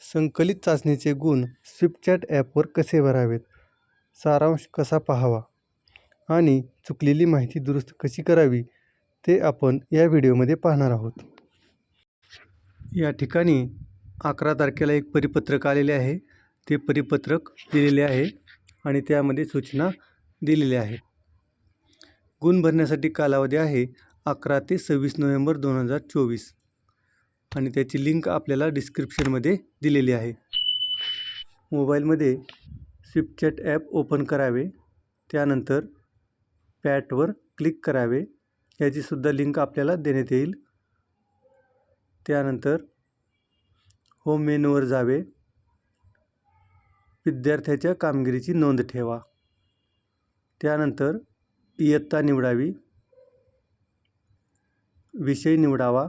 संकलित चाचणीचे गुण स्विपचॅट ॲपवर कसे भरावेत? सारांश कसा पाहावा? आणि चुकलेली माहिती दुरुस्त कशी करावी? ते आपण या व्हिडिओमध्ये पाहणार आहोत. या ठिकाणी अकरा तारखेला एक परिपत्रक आलेले आहे. ते परिपत्रक दिलेले आहे आणि त्यामध्ये सूचना दिलेल्या आहेत. गुण भरण्यासाठी कालावधी आहे अकरा ते सव्वीस नोव्हेंबर दोन हजार चोवीस. आणि त्याची लिंक आपल्याला डिस्क्रिप्शनमध्ये दिलेली आहे. मोबाईलमध्ये स्विपचॅट ॲप ओपन करावे त्यानंतर पॅटवर क्लिक करावे याचीसुद्धा लिंक आपल्याला देण्यात येईल. त्यानंतर होम मेनूवर जावे. विद्यार्थ्याच्या कामगिरीची नोंद ठेवा. त्यानंतर इयत्ता निवडावी. विषय निवडावा.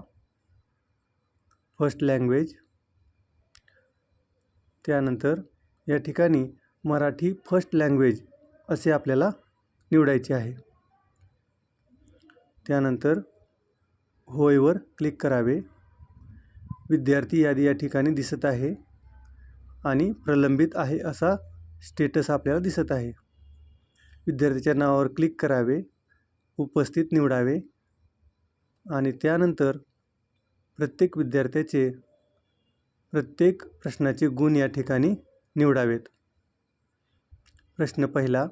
First language. त्यानंतर या ठिकाणी मराठी फर्स्ट लँग्वेज असे आपल्याला निवडायचे आहे. त्यानंतर होयवर क्लिक करावे. विद्यार्थी यादी या ठिकाणी दिसत आहे आणि प्रलंबित आहे असा स्टेटस आपल्याला दिसत आहे. विद्यार्थ्याच्या नावावर क्लिक करावे उपस्थित निवडावे आणि त्यानंतर प्रत्येक विद्यार्थ्याचे प्रत्येक प्रश्नाचे गुण या ठिकाणी निवडावेत. प्रश्न पहिला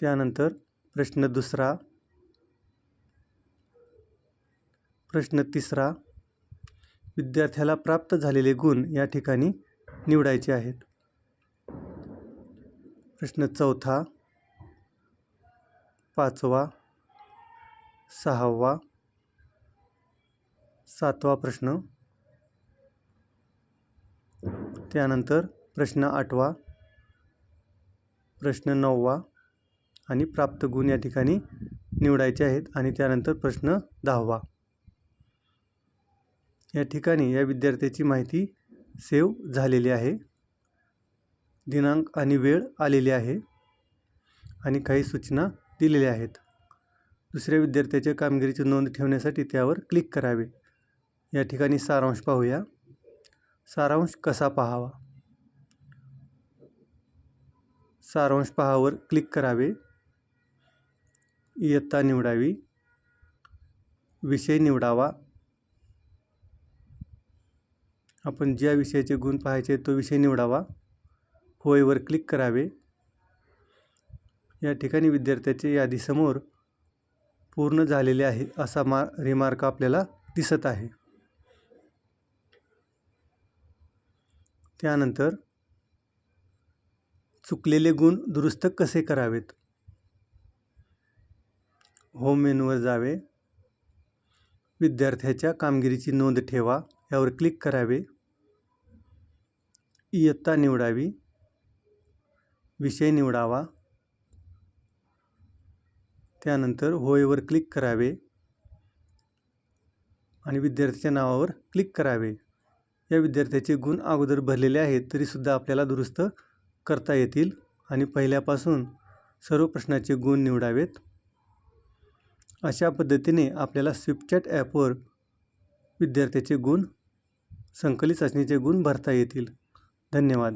त्यानंतर प्रश्न दुसरा प्रश्न तिसरा विद्यार्थ्याला प्राप्त झालेले गुण या ठिकाणी निवडायचे आहेत. प्रश्न चौथा पाचवा सहावा सातवा प्रश्न. त्यानंतर प्रश्न आठवा प्रश्न नववा आणि प्राप्त गुण या ठिकाणी निवडायचे आहेत आणि त्यानंतर प्रश्न दहावा. या ठिकाणी या विद्यार्थ्याची माहिती सेव्ह झालेली आहे. दिनांक आणि वेळ आलेली आहे आणि काही सूचना दिलेल्या आहेत. दुसऱ्या विद्यार्थ्याच्या कामगिरीची नोंद ठेवण्यासाठी त्यावर क्लिक करावे. या ठिकाणी सारांश पाहूया. सारांश कसा पाहावा? सारांश पहावर क्लिक करावे. इयत्ता निवडावी. विषय निवडावा. आपण ज्या विषयाचे गुण पाहायचे तो विषय निवडावा. होयवर क्लिक करावे. या ठिकाणी विद्यार्थ्याचे यादीसमोर पूर्ण झालेले आहे असा मा रिमार्क आपल्याला दिसत आहे. त्यानंतर चुकलेले गुण दुरुस्त कसे करावेत? होम मेनूवर जावे. विद्यार्थ्याच्या कामगिरीची नोंद ठेवा. यावर क्लिक करावे. इयत्ता निवडावी. विषय निवडावा. त्यानंतर होयवर क्लिक करावे. आणि विद्यार्थ्याच्या नावावर क्लिक करावे. या विद्यार्थ्याचे गुण अगोदर भरलेले आहेत तरीसुद्धा आपल्याला दुरुस्त करता येतील. आणि पहिल्यापासून सर्व प्रश्नाचे गुण निवडावेत. अशा पद्धतीने आपल्याला स्विपचॅट ॲपवर विद्यार्थ्याचे गुण संकलित चाचणीचे गुण भरता येतील. धन्यवाद.